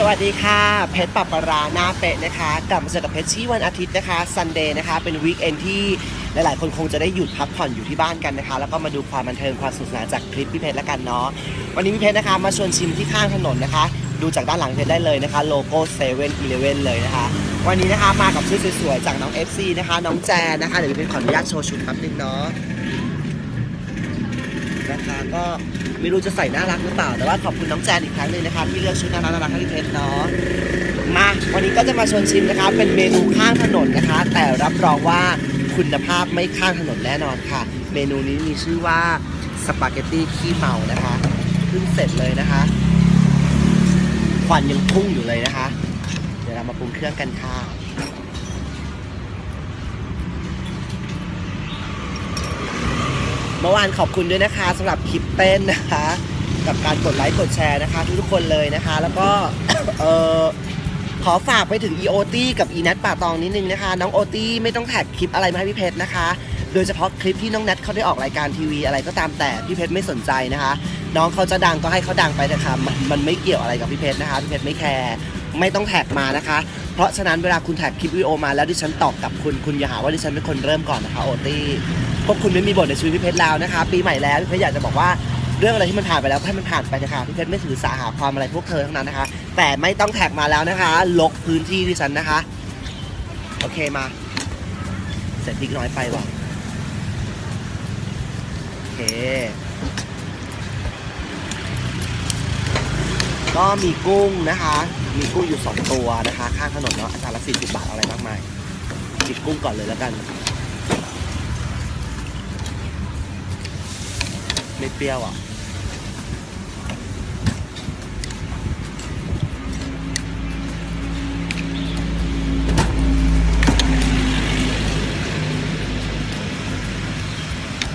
สวัสดีค่ะ เพชรปับปราหน้าเป็ดนะคะ กลับมาเจอกับเพชรชี่วันอาทิตย์นะคะซันเดย์นะคะ เป็นวีคเอนที่หลาย ๆ คนคงจะได้หยุดพักผ่อนอยู่ที่บ้านกันนะคะ แล้วก็มาดูความบันเทิงความสนุกสนานจากคลิปพี่เพชรแล้วกันเนาะวันนี้พี่เพชรนะคะ มาชวนชิมที่ข้างถนนนะคะ ดูจากด้านหลังเพชรได้เลยนะคะ โลโก้เซเว่นอีเลเว่นเลยนะคะ วันนี้นะคะมากับชุดสวย ๆ จากน้อง FC นะคะ น้องแจนนะคะเดี๋ยวพี่เพชรขออนุญาตโชว์ชุดแป๊บนึงเนาะ นะคะ ก็ไม่รู้จะใส่น่ารักหรือเปล่า แต่ว่าขอบคุณน้องแจนอีกครั้งหนึ่งนะคะที่เลือกชุดน่ารักน่ารักให้พี่เพชรเนาะมาวันนี้ก็จะมาชวนชิมนะคะ เป็นเมนูข้างถนนนะคะ แต่รับรองว่าคุณภาพไม่ข้างถนนแน่นอนค่ะ เมนูนี้มีชื่อว่าสปาเกตตี้ขี้เมานะคะเพิ่งเสร็จเลยนะคะควันยังพุ่งอยู่เลยนะคะ เดี๋ยวเรามาปรุงเครื่องกันค่ะ มื่อวานขอบคุณด้วยนะคะสำหรับคลิปเต้นนะคะ กับการกดไลค์กดแชร์นะคะ ทุกๆคนเลยนะคะ แล้วก็เออขอฝากไปถึง e o t กับ e n a t ป่าตองนิดนึงนะคะ น้องโอตี้ไม่ต้องแท็กคลิปอะไรมาให้พี่เพชรนะคะ โดยเฉพาะคลิปที่น้องแนทเขาได้ออกรายการทีวีอะไรก็ตามแต่พี่เพชรไม่สนใจนะคะ น้องเขาจะดังก็ให้เขาดังไปนะคะมันมันไม่เกี่ยวอะไรกับพี่เพชรนะคะพี่เพชรไม่แคร์ไม่ต้องแท็กมานะคะ เพราะฉะนั้นเวลาคุณแท็กคลิปวิดีโอมาแล้วดิฉันตอบกับคุณคุณอย่าหาว่าดิฉันเป็นคนเริ่มก่อนนะคะโอตี้ พวกคุณไม่มีบทในชีวิตพี่เพชรแล้วนะคะ ปีใหม่แล้วพี่เพชรอยากจะบอกว่าเรื่องอะไรที่มันผ่านไปแล้วก็ให้มันผ่านไปนะคะพี่เพชรไม่ถือสาหาความอะไรพวกเธอทั้งนั้นนะคะ แต่ไม่ต้องแท็กมาแล้วนะคะ ลกพื้นที่ดิฉันนะคะ โอเคมา เสร็จพิกน้อยไปว่ะโอเค ก็มีกุ้งนะคะ มีกุ้งอยู่ 2 ตัวนะคะ ข้างถนนเนาะอาจารย์ละ40บาทเอาอะไรมากมายจิบกุ้งก่อนเลยแล้วกัน ไม่เปรี้ยวอะ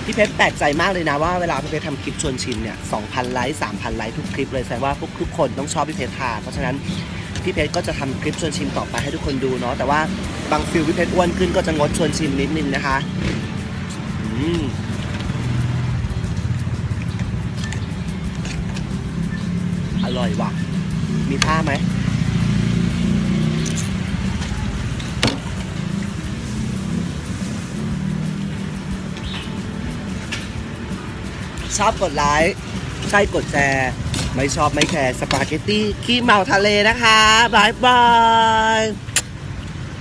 พี่เพชรแปลกใจมากเลยนะว่าเวลาพี่เพชรทำคลิปชวนชิมเนี่ย2,000ไลค์3,000ไลค์ทุกคลิปเลยแสดงว่าพวกทุกคนต้องชอบพี่เพชรทานเพราะฉะนั้นพี่เพชรก็จะทำคลิปชวนชิมต่อไปให้ทุกคนดูเนาะแต่ว่าบางฟิลพี่เพชรอ้วนขึ้นก็จะงดชวนชิมนิดนึงนะคะ อืม อร่อยว่ะ มีผ้าไหมชอบกดไลค์ใช่กดแชร์ไม่ชอบไม่แคร์สปาเกตตี้ขี้เมาทะเลนะคะบายบาย